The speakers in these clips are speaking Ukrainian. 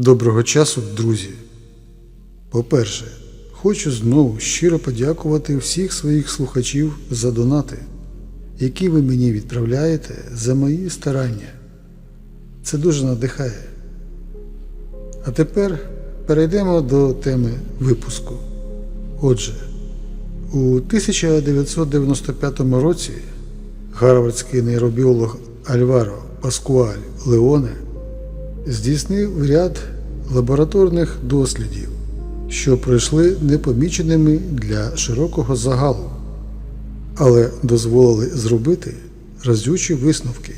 Доброго часу, друзі. По-перше, хочу знову щиро подякувати всіх своїх слухачів за донати, які ви мені відправляєте за мої старання. Це дуже надихає. А тепер перейдемо до теми випуску. Отже, у 1995 році гарвардський нейробіолог Альваро Паскуаль Леоне здійснив ряд лабораторних дослідів, що пройшли непоміченими для широкого загалу, але дозволили зробити разючі висновки,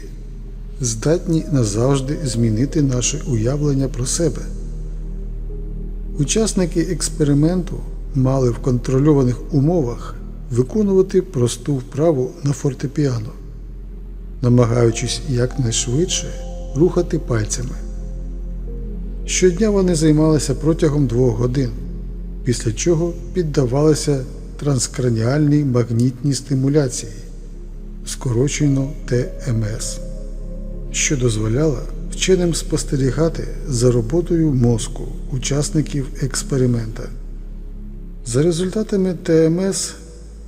здатні назавжди змінити наше уявлення про себе. Учасники експерименту мали в контрольованих умовах виконувати просту вправу на фортепіано, намагаючись якнайшвидше рухати пальцями. Щодня вони займалися протягом двох годин, після чого піддавалися транскраніальній магнітній стимуляції, скорочено ТМС, що дозволяло вченим спостерігати за роботою мозку учасників експеримента. За результатами ТМС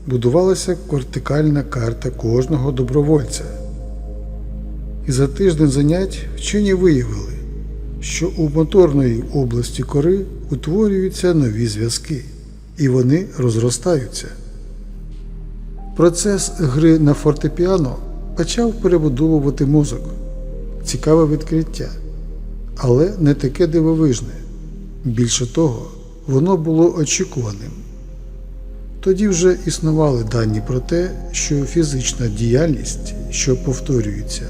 будувалася кортикальна карта кожного добровольця. І за тиждень занять вчені виявили, що у моторної області кори утворюються нові зв'язки, і вони розростаються. Процес гри на фортепіано почав перебудовувати мозок. Цікаве відкриття, але не таке дивовижне. Більше того, воно було очікуваним. Тоді вже існували дані про те, що фізична діяльність, що повторюється,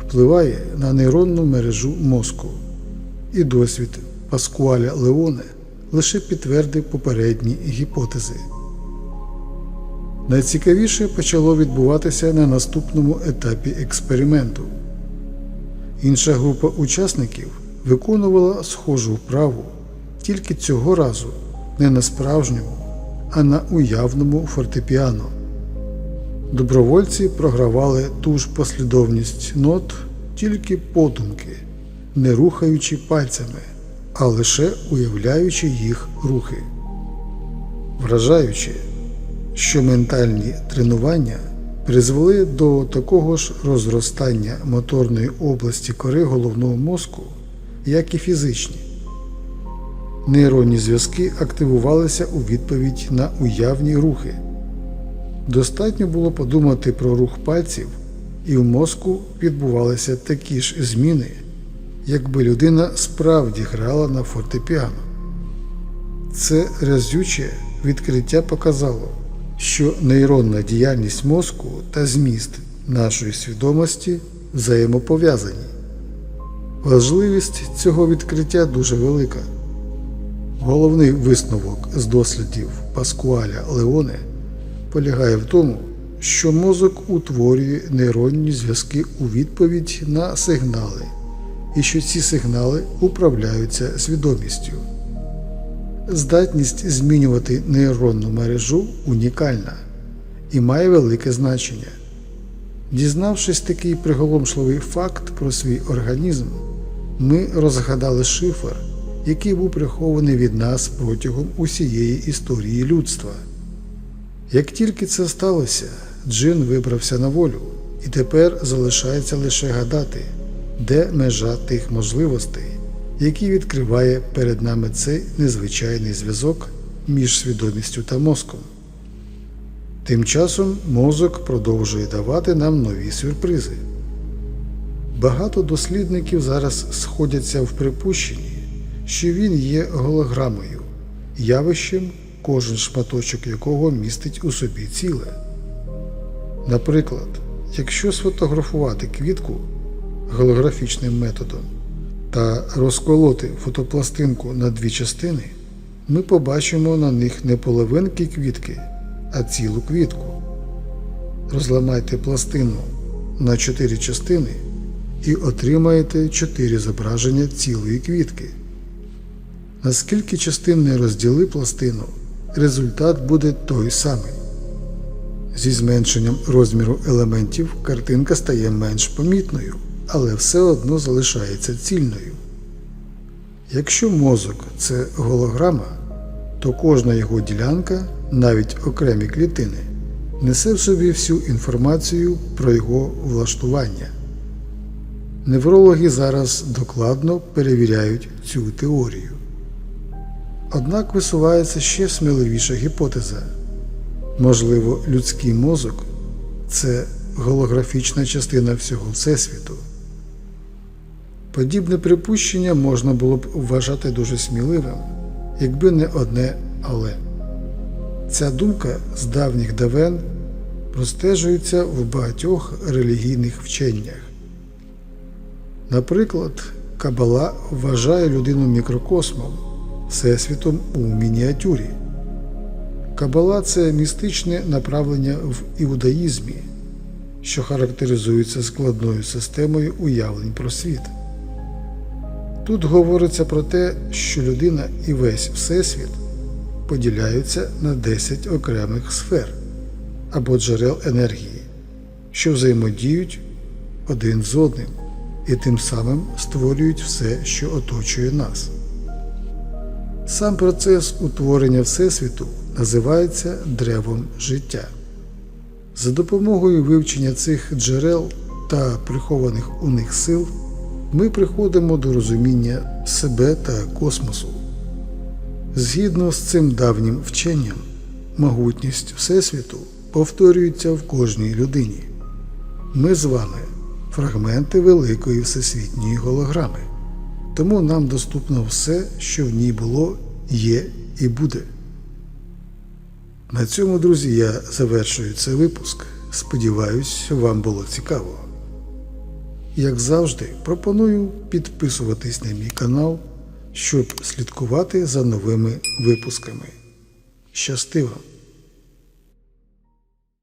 впливає на нейронну мережу мозку, і досвід Паскуаля Леоне лише підтвердив попередні гіпотези. Найцікавіше почало відбуватися на наступному етапі експерименту. Інша група учасників виконувала схожу вправу, тільки цього разу не на справжньому, а на уявному фортепіано. Добровольці програвали ту ж послідовність нот тільки подумки, не рухаючи пальцями, а лише уявляючи їх рухи. Вражаючи, що ментальні тренування призвели до такого ж розростання моторної області кори головного мозку, як і фізичні. Нейронні зв'язки активувалися у відповідь на уявні рухи. Достатньо було подумати про рух пальців, і в мозку відбувалися такі ж зміни, якби людина справді грала на фортепіано. Це разюче відкриття показало, що нейронна діяльність мозку та зміст нашої свідомості взаємопов'язані. Важливість цього відкриття дуже велика. Головний висновок з дослідів Паскуаля Леоне полягає в тому, що мозок утворює нейронні зв'язки у відповідь на сигнали, і що ці сигнали управляються свідомістю. Здатність змінювати нейронну мережу унікальна і має велике значення. Дізнавшись такий приголомшливий факт про свій організм, ми розгадали шифр, який був прихований від нас протягом усієї історії людства. Як тільки це сталося, Джин вибрався на волю, і тепер залишається лише гадати, де межа тих можливостей, які відкриває перед нами цей незвичайний зв'язок між свідомістю та мозком. Тим часом мозок продовжує давати нам нові сюрпризи. Багато дослідників зараз сходяться в припущенні, що він є голограмою, явищем, кожен шматочок якого містить у собі ціле. Наприклад, якщо сфотографувати квітку голографічним методом та розколоти фотопластинку на дві частини, ми побачимо на них не половинки квітки, а цілу квітку. Розламайте пластину на чотири частини і отримаєте чотири зображення цілої квітки. Наскільки частин не розділи пластину, результат буде той самий. Зі зменшенням розміру елементів картинка стає менш помітною, але все одно залишається цільною. Якщо мозок це голограма, то кожна його ділянка, навіть окремі клітини, несе в собі всю інформацію про його влаштування. Неврологи зараз докладно перевіряють цю теорію. Однак висувається ще сміливіша гіпотеза. Можливо, людський мозок це голографічна частина всього Всесвіту. Подібне припущення можна було б вважати дуже сміливим, якби не одне але. Ця думка з давніх давен простежується в багатьох релігійних вченнях. Наприклад, Кабала вважає людину мікрокосмом, всесвітом у мініатюрі. Кабала це містичне направлення в іудаїзмі, що характеризується складною системою уявлень про світ. Тут говориться про те, що людина і весь всесвіт поділяються на 10 окремих сфер або джерел енергії, що взаємодіють один з одним і тим самим створюють все, що оточує нас. Сам процес утворення Всесвіту називається древом життя. За допомогою вивчення цих джерел та прихованих у них сил ми приходимо до розуміння себе та космосу. Згідно з цим давнім вченням, могутність Всесвіту повторюється в кожній людині. Ми з вами фрагменти великої всесвітньої голограми, тому нам доступно все, що в ній було, є і буде. На цьому, друзі, я завершую цей випуск. Сподіваюсь, вам було цікаво. Як завжди, пропоную підписуватись на мій канал, щоб слідкувати за новими випусками. Щасти вам!